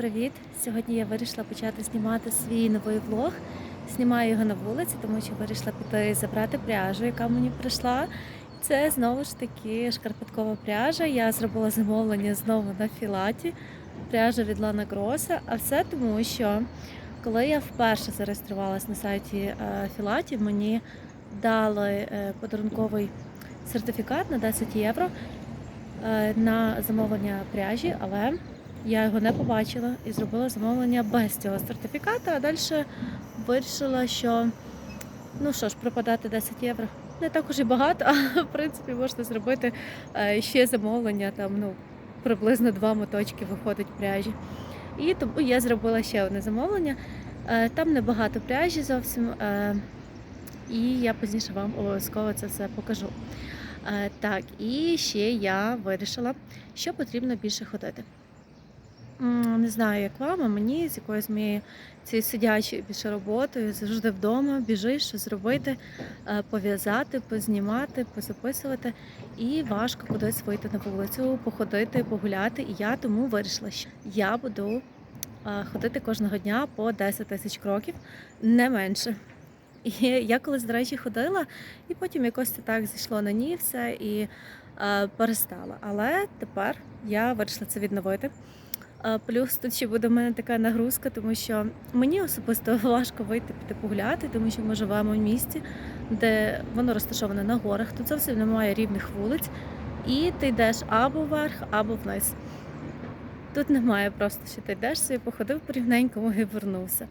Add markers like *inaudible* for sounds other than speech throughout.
Привіт! Сьогодні я вирішила почати знімати свій новий влог. Знімаю його на вулиці, тому що вирішила піти забрати пряжу, яка мені прийшла. Це знову ж таки шкарпеткова пряжа. Я зробила замовлення знову на філаті. Пряжа від Лана Гроса. А все тому, що коли я вперше зареєструвалась на сайті е, Філаті, мені дали е, подарунковий сертифікат на 10 євро е, на замовлення пряжі, але я його не побачила і зробила замовлення без цього сертифіката, а далі вирішила, що ну що ж, пропадати 10 євро не так уж і багато, *laughs* а в принципі можна зробити е, ще замовлення, там ну приблизно два моточки виходить пряжі. І тому я зробила ще одне замовлення. Е, Там небагато пряжі зовсім, е, і я пізніше вам обов'язково це все покажу. Так, і ще я вирішила, що потрібно більше ходити. Не знаю, як вам, а мені з якоюсь моєю цією сидячою більше роботою, завжди вдома, біжиш, що зробити, е, пов'язати, познімати, позаписувати. І важко кудись вийти на вулицю, походити, погуляти. І я тому вирішила, що я буду е, ходити кожного дня по 10 тисяч кроків, не менше. І я колись, до речі, ходила, і потім якось це так зійшло на ні все і е, перестала. Але тепер я вирішила це відновити. Плюс тут ще буде в мене така нагрузка, тому що мені особисто *laughs* важко вийти піти погуляти, тому що ми живемо в місті, де воно розташоване на горах. Тут зовсім немає рівних вулиць, і ти йдеш або вверх, або вниз. Тут немає просто, що ти йдеш собі, походив по рівненькому і вернувся.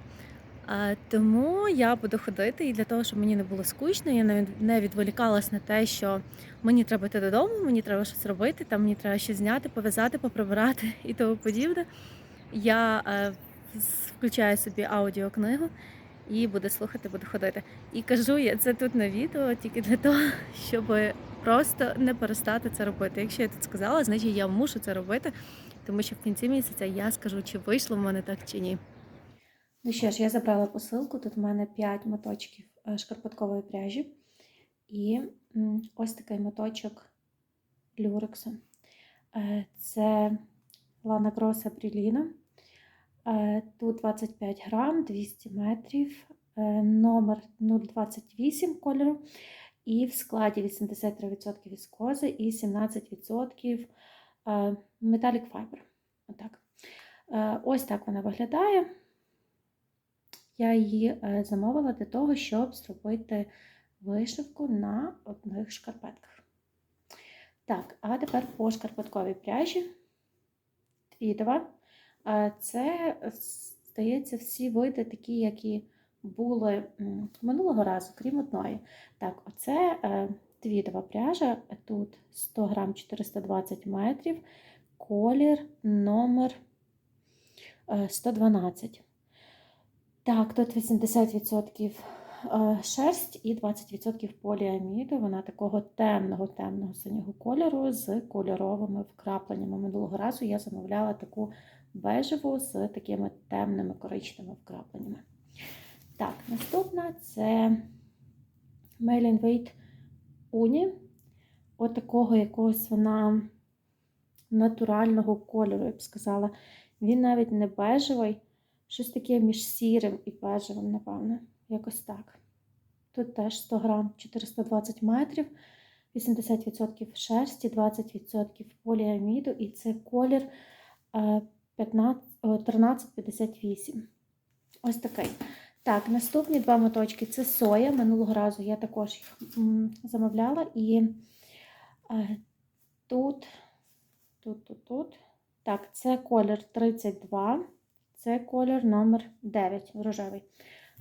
А, тому я буду ходити, і для того, щоб мені не було скучно, я не від- відволікалась на те, що мені треба йти додому, мені треба щось робити, там мені треба щось зняти, пов'язати, поприбирати *laughs* і тому подібне. Я е, включаю собі аудіокнигу і буду слухати, буду ходити. І кажу я це тут на відео тільки для того, *laughs* щоб просто не перестати це робити. Якщо я тут сказала, значить я мушу це робити, тому що в кінці місяця я скажу, чи вийшло в мене так чи ні. Ну що ж, я забрала посилку. Тут в мене 5 моточків е, шкарпеткової пряжі. І ось такий моточок люрексу. Е, Це Лана Гроса Пріліна. Е, Тут 25 грам, 200 метрів, номер 028 кольору. І в складі 83% віскози і 17% е, Metallic Fiber. Отак. Е, Ось так вона виглядає. Я її е, замовила для того, щоб зробити вишивку на одних шкарпетках. Так, а тепер по шкарпетковій пряжі. Твідова. Е, Це, здається, всі види такі, які були минулого разу, крім одної. Так, оце е, твідова пряжа. Тут 100 грам 420 метрів, колір номер е, 112. Так, тут 80% е, шерсть і 20% поліаміду. Вона такого темного, темного синього кольору з кольоровими вкрапленнями. Минулого разу я замовляла таку бежеву з такими темними коричневими вкрапленнями. Так, наступна це Mail Weight Uni. От такого якогось вона натурального кольору, я б сказала. Він навіть не бежевий. Щось таке між сірим і бежевим, напевно. Якось так. Тут теж 100 грам 420 метрів, 80% шерсті, 20% поліаміду, і це колір е, 15, о, 1358. Ось такий. Так, наступні два моточки це соя. Минулого разу я також їх замовляла. І е, тут, тут, тут, тут. Так, це колір 32. Це колір номер 9 рожевий.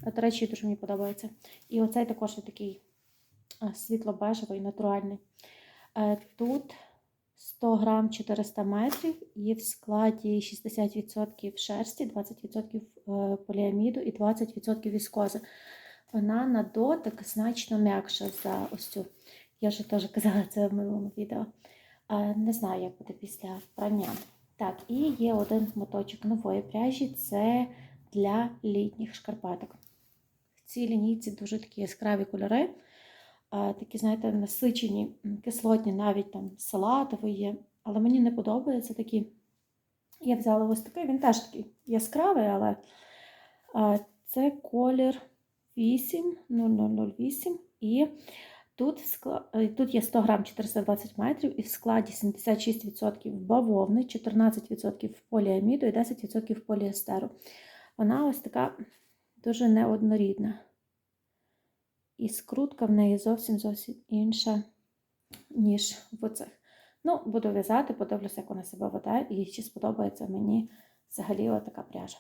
Е, До речі, дуже мені подобається. І оцей також такий е, світло-бежевий, натуральний. Е, Тут 100 грам 400 метрів і в складі 60% шерсті, 20% е, поліаміду і 20% віскози. Вона на дотик значно м'якша за ось цю. Я вже теж казала це в минулому відео. Не знаю, як буде після прання. Так, і є один моточок нової пряжі це для літніх шкарпеток. В цій лінійці дуже такі яскраві кольори, такі, знаєте, насичені, кислотні, навіть там салатовий є. Але мені не подобаються такі Я взяла ось такий, він теж такий яскравий, але це колір 80008. І тут, е, тут є 100 грам 420 метрів, і в складі 76% бавовни, 14% поліаміду і 10% поліестеру. Вона ось така дуже неоднорідна. І скрутка в неї зовсім зовсім інша, ніж в цих. Ну, буду в'язати, подивлюся, як вона себе веде, і чи сподобається мені взагалі така пряжа.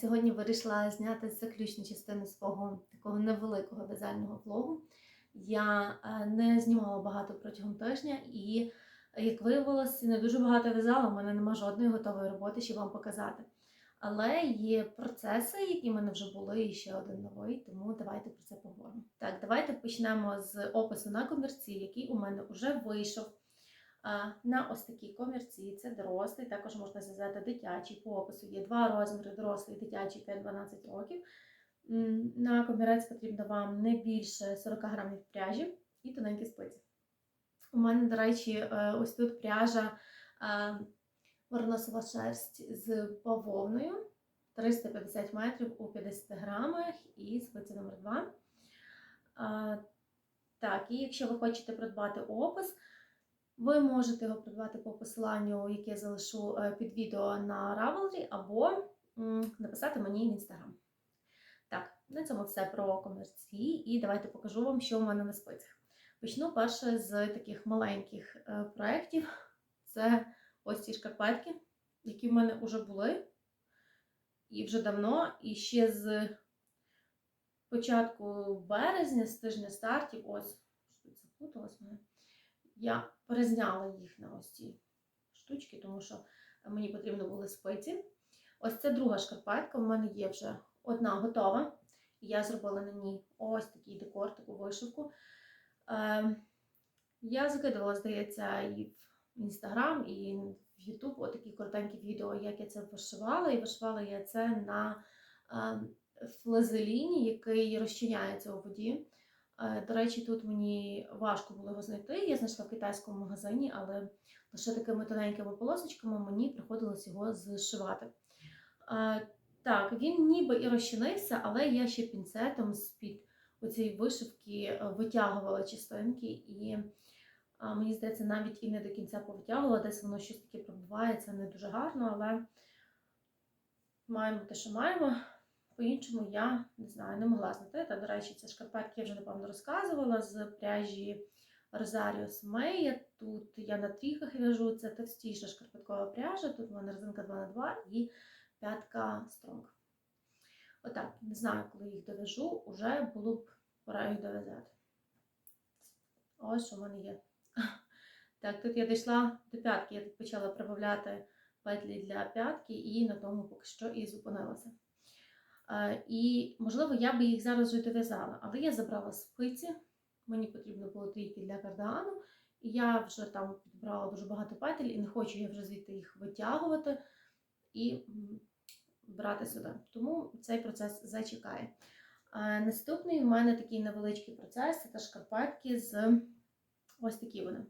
Сьогодні вирішила зняти заключну частину свого такого невеликого в'язального влогу. Я е, не знімала багато протягом тижня і, як виявилось, не дуже багато в'язала. У мене нема жодної готової роботи, щоб вам показати. Але є процеси, які в мене вже були, і ще один новий, тому давайте про це поговоримо. Так, давайте почнемо з опису на комірці, який у мене вже вийшов. На ось такій комірці це дорослий, також можна зв'язати дитячий по опису. Є два розміри дорослий, дитячий 5-12 років. На комірець потрібно вам не більше 40 грамів пряжі і тоненькі спиці. У мене, до речі, е, ось тут пряжа мериносова шерсть з бавовною 350 метрів у 50 грамах і спиці номер 2. А, Так, і якщо ви хочете придбати опис, ви можете його придбати по посиланню, яке я залишу е, під відео на Ravelry, або написати мені в інстаграм. Так, на цьому все про комерці, і давайте покажу вам, що в мене на спицях. Почну перше з таких маленьких е, проєктів. Це ось ці шкарпетки, які в мене вже були. І вже давно, і ще з початку березня, з тижня стартів, ось, що плуталось в мене. Я перезняла їх на ось ці штучки, тому що мені потрібно були спиці. Ось це друга шкарпетка. У мене є вже одна готова. Я зробила на ній ось такий декор, таку вишивку. Е, я закидувала, здається, і в Інстаграм, і в Ютуб отакі коротенькі відео, як я це вишивала. І вишивала я це на е, флазеліні, який розчиняється у воді. Е, До речі, тут мені важко було його знайти. Я знайшла в китайському магазині, але лише такими тоненькими полосочками мені приходилось його зшивати. Е, Так, він ніби і розчинився, але я ще пінцетом з-під оцієї вишивки е, витягувала частинки, і мені здається, навіть і не до кінця повитягувала, десь воно щось таке пробиває, це не дуже гарно, але маємо те, що маємо. По-іншому я не знаю, не могла знайти. Та, до речі, ці шкарпетки я вже, напевно, розказувала з пряжі Rosario May. Тут я на трійках в'яжу, це товстіша шкарпеткова пряжа. Тут у мене резинка 2 на 2 і п'ятка Strong. Отак, не знаю, коли їх дов'яжу, уже було б пора їх дов'язати. Ось що в мене є. *laughs* Так, тут я дійшла до п'ятки, я почала прибавляти петлі для п'ятки і на тому поки що і зупинилася. Е, І, можливо, я би їх зараз вже дов'язала, але я забрала спиці, мені потрібно було трійки для кардигану, і я вже там підбрала дуже багато петель і не хочу я вже звідти їх витягувати і брати сюди. Тому цей процес зачекає. Е, Наступний в мене такий невеличкий процес це шкарпетки з ось такі вони.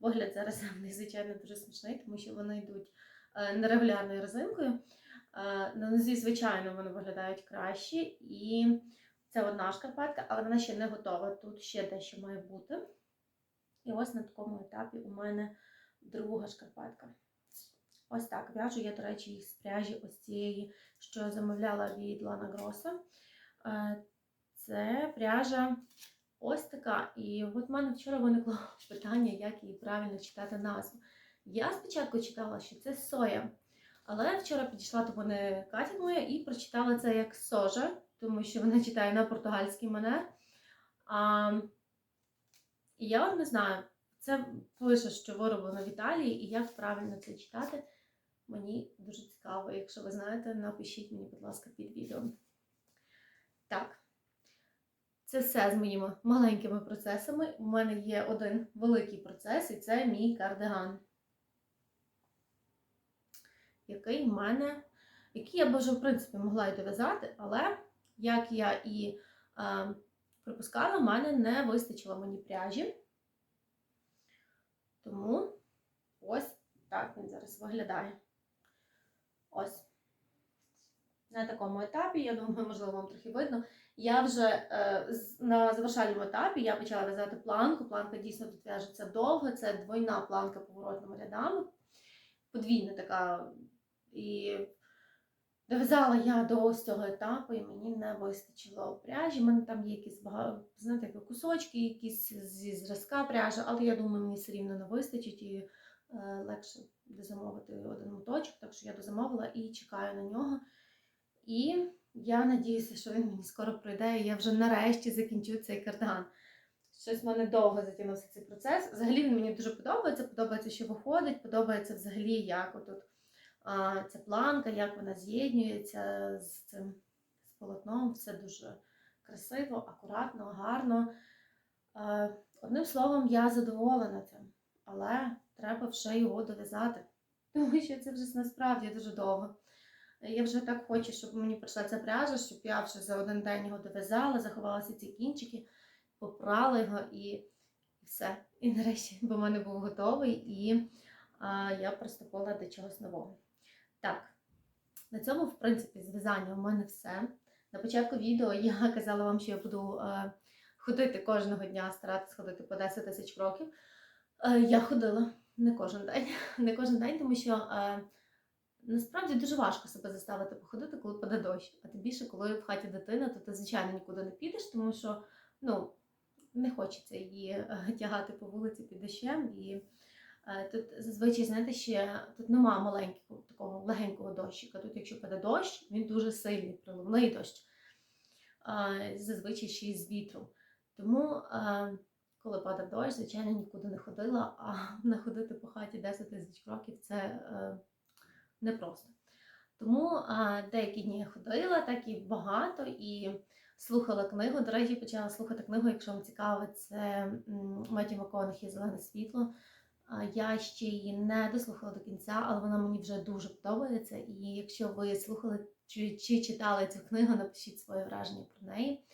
Вигляд зараз *laughs* звичайно, дуже смішний, тому що вони йдуть е, нерегулярною резинкою. Е, На нозі, звичайно, вони виглядають краще. І це одна шкарпетка, але вона ще не готова. Тут ще дещо має бути. І ось на такому етапі у мене друга шкарпетка. Ось так. В'яжу я, до речі, їх з пряжі ось цієї, що замовляла від Лана Гроса. Е, Це пряжа ось така. І от в мене вчора виникло *laughs* питання, як її правильно читати назву. Я спочатку читала, що це соя. Але вчора підійшла до мене Катя моя і прочитала це як сожа, тому що вона читає на португальський манер. А, і я от не знаю, це пише, що вироблено в Італії, і як правильно це читати. Мені дуже цікаво. Якщо ви знаєте, напишіть мені, будь ласка, під відео. Так, це все з моїми маленькими процесами. У мене є один великий процес, і це мій кардиган. Який в мене, який я б вже в принципі могла й дов'язати, але як я і е, припускала, в мене не вистачило мені пряжі. Тому ось так він зараз виглядає. Ось. На такому етапі, я думаю, можливо, вам трохи видно. Я вже е, на завершальному етапі я почала в'язати планку. Планка дійсно тут в'яжеться довго. Це двойна планка поворотними рядами, подвійна така. І дов'язала я до ось цього етапу, і мені не вистачило пряжі. У мене там є якісь багато, знаєте, кусочки, якісь зі зразка пряжі, але я думаю, мені все рівно не вистачить і е, легше дозамовити один моточок. Так що я дозамовила і чекаю на нього. І я надіюся, що він мені скоро пройде, і я вже нарешті закінчу цей кардиган. Щось в мене довго затягнувся цей процес. Взагалі він мені дуже подобається. Подобається, що виходить, подобається взагалі, як отут ця планка, як вона з'єднюється з цим з полотном. Все дуже красиво, акуратно, гарно. Одним словом, я задоволена цим, але треба вже його дов'язати. *laughs* Тому що це вже насправді дуже довго. Я вже так хочу, щоб мені прийшла ця пряжа, щоб я вже за один день його дов'язала, заховалася ці кінчики, попрала його і, все. І нарешті, бо в мене був готовий, і а, я приступила до чогось нового. Так, на цьому, в принципі, з в'язанням у мене все. На початку відео я *laughs* казала вам, що я буду е, ходити кожного дня, старатися ходити по 10 тисяч кроків. Е, я ходила не кожен день, *laughs* не кожен день, тому що. Е, Насправді дуже важко себе заставити походити, коли паде дощ. А тим більше, коли в хаті дитина, то ти, звичайно, нікуди не підеш, тому що ну, не хочеться її *laughs* тягати по вулиці під дощем. І тут зазвичай, знаєте, ще тут нема маленького такого легенького дощика. Тут, якщо паде дощ, він дуже сильний, проливний дощ. Е, зазвичай ще й з вітром. Тому, е, коли падав дощ, звичайно, нікуди не ходила, а *laughs* не ходити по хаті 10 тисяч кроків це. Е, непросто. Тому деякі дні я ходила, так і багато, і слухала книгу. До речі, почала слухати книгу, якщо вам цікаво, це Меті Маконахі Зелене світло. Я ще її не дослухала до кінця, але вона мені вже дуже подобається. І якщо ви слухали чи, чи читали цю книгу, напишіть своє враження про неї.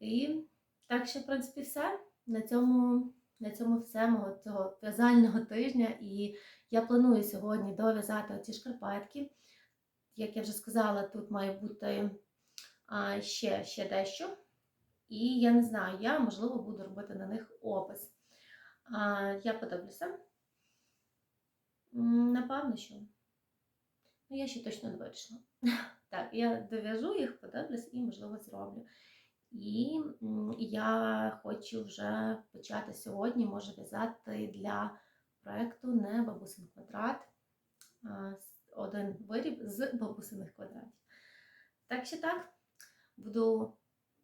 І так що, в принципі, все. На цьому, на цьому все мого цього в'язального тижня. І я планую сьогодні дов'язати оці шкарпетки. Як я вже сказала, тут має бути а, ще, ще дещо. І я не знаю, я, можливо, буду робити на них опис. Я подивлюся. Напевно, що. Ну, я ще точно не вирішила. *laughs* Так, я дов'яжу їх, подивлюсь і, можливо, зроблю. І я хочу вже почати сьогодні, може в'язати для проекту не бабусин квадрат, один виріб з бабусиних квадратів. Так що так, буду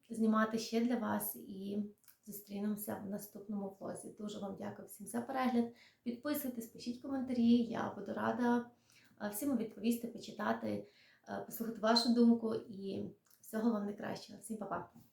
знімати ще для вас і зустрінемося в наступному влозі. Дуже вам дякую всім за перегляд. Підписуйтесь, пишіть коментарі. Я буду рада всім відповісти, почитати, послухати вашу думку і всього вам найкращого. Всім па-па!